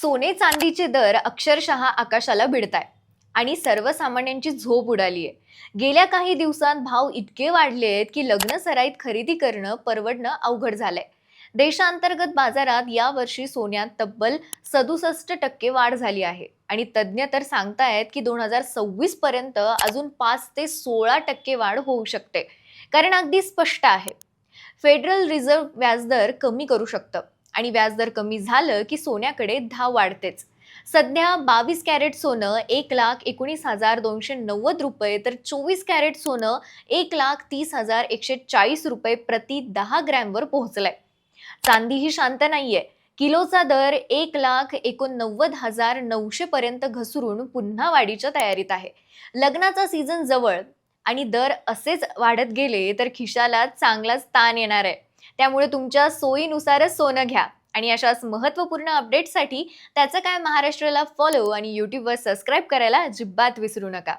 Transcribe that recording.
सोने चांदीचे दर अक्षरशः आकाशाला भिडताय. आणि सर्वसामान्यांची झोप उडाली आहे. गेल्या काही दिवसात भाव इतके वाढले आहेत की लग्न सराईत खरेदी करणं परवडणं अवघड झालंय. देशांतर्गत बाजारात यावर्षी सोन्यात तब्बल सदुसष्ट टक्के वाढ झाली आहे. आणि तज्ज्ञ तर सांगतायत की दोन हजार सव्वीस पर्यंत अजून पाच ते सोळा टक्के वाढ होऊ शकते. कारण अगदी स्पष्ट आहे. फेडरल रिझर्व्ह व्याजदर कमी करू शकतं. आणि व्याजदर कमी झालं की सोन्याकडे धाव वाढतेच. सध्या बावीस कॅरेट सोनं एक लाख एकोणीस हजार दोनशे नव्वद रुपये तर चोवीस कॅरेट सोनं एक लाख तीस हजार एकशे चाळीस रुपये प्रति दहा ग्रॅमवर पोहोचलंय. चांदी ही शांत नाहीये. किलोचा दर एक लाख एकोणनव्वद हजार नऊशे पर्यंत घसरून पुन्हा वाढीच्या तयारीत आहे. लग्नाचा सीझन जवळ आणि दर असेच वाढत गेले तर खिशाला चांगलाच ताण येणार आहे. त्यामुळे तुमच्या सोयीनुसारच सोनं घ्या. आणि अशाच महत्त्वपूर्ण अपडेटसाठी त्याचं काय महाराष्ट्राला फॉलो आणि यूट्यूबवर सबस्क्राईब करायला अजिबात विसरू नका.